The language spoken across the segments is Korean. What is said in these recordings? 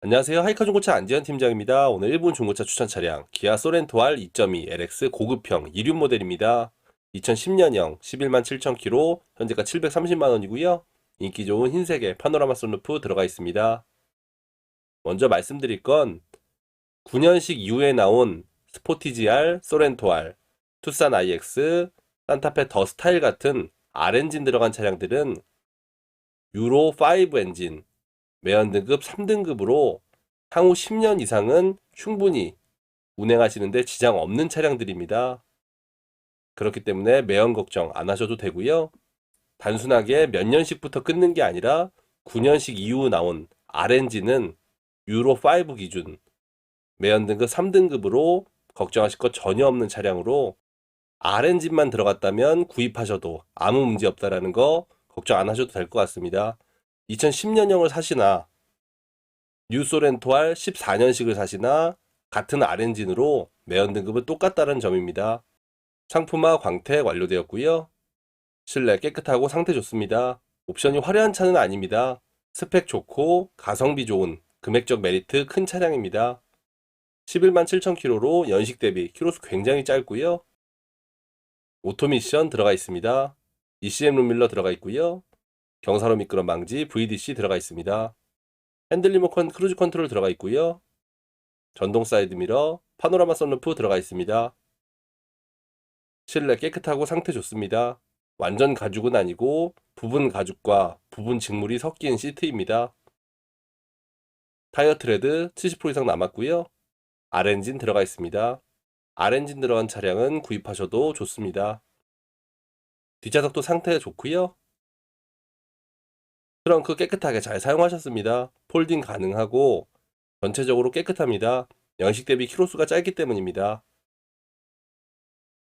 안녕하세요. 하이카 중고차 안지현 팀장입니다. 오늘 일본 중고차 추천 차량 기아 소렌토 R 2.2 LX 고급형 이륜 모델입니다. 2010년형 11만 7천 킬로, 현재가 730만 원이고요. 인기 좋은 흰색의 파노라마 선루프 들어가 있습니다. 먼저 말씀드릴 건 9년식 이후에 나온 스포티지 R, 소렌토 R, 투싼 IX, 산타페 더 스타일 같은 R 엔진 들어간 차량들은 유로 5 엔진, 매연 등급 3등급으로 향후 10년 이상은 충분히 운행하시는데 지장 없는 차량들입니다. 그렇기 때문에 매연 걱정 안 하셔도 되고요. 단순하게 몇 년씩부터 끊는 게 아니라 9년씩 이후 나온 RNG는 유로 5 기준 매연 등급 3등급으로 걱정하실 것 전혀 없는 차량으로 RNG만 들어갔다면 구입하셔도 아무 문제 없다라는 거 걱정 안 하셔도 될 것 같습니다. 2010년형을 사시나 뉴소렌토 R 14년식을 사시나 같은 R엔진으로 매연 등급은 똑같다는 점입니다. 상품화 광택 완료되었고요. 실내 깨끗하고 상태 좋습니다. 옵션이 화려한 차는 아닙니다. 스펙 좋고 가성비 좋은 금액적 메리트 큰 차량입니다. 11만 7천 킬로로 연식 대비 키로수 굉장히 짧고요. 오토미션 들어가 있습니다. ECM 룸밀러 들어가 있고요. 경사로 미끄럼 방지 VDC 들어가 있습니다. 핸들 리모컨 크루즈 컨트롤 들어가 있고요. 전동 사이드 미러, 파노라마 선루프 들어가 있습니다. 실내 깨끗하고 상태 좋습니다. 완전 가죽은 아니고 부분 가죽과 부분 직물이 섞인 시트입니다. 타이어 트레드 70% 이상 남았고요. R엔진 들어가 있습니다. R엔진 들어간 차량은 구입하셔도 좋습니다. 뒷좌석도 상태 좋고요. 트렁크 깨끗하게 잘 사용하셨습니다. 폴딩 가능하고 전체적으로 깨끗합니다. 연식 대비 키로수가 짧기 때문입니다.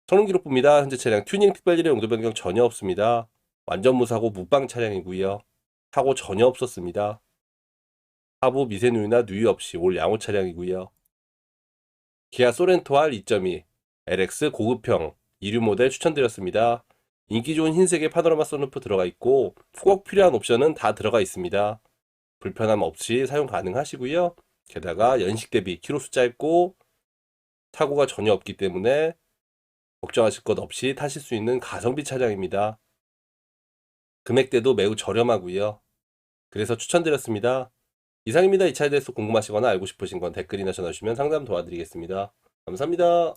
성능 기록부입니다. 현재 차량 튜닝 특별일의 용도 변경 전혀 없습니다. 완전 무사고 무방 차량이고요. 사고 전혀 없었습니다. 하부 미세 누유나 누유 없이 올 양호 차량이고요. 기아 소렌토 R 2.2 LX 고급형 2류 모델 추천드렸습니다. 인기 좋은 흰색의 파노라마 선루프 들어가 있고 꼭 필요한 옵션은 다 들어가 있습니다. 불편함 없이 사용 가능하시고요. 게다가 연식 대비 키로수 짧고 사고가 전혀 없기 때문에 걱정하실 것 없이 타실 수 있는 가성비 차량입니다. 금액대도 매우 저렴하고요. 그래서 추천드렸습니다. 이상입니다. 이 차에 대해서 궁금하시거나 알고 싶으신 건 댓글이나 전화 주시면 상담 도와드리겠습니다. 감사합니다.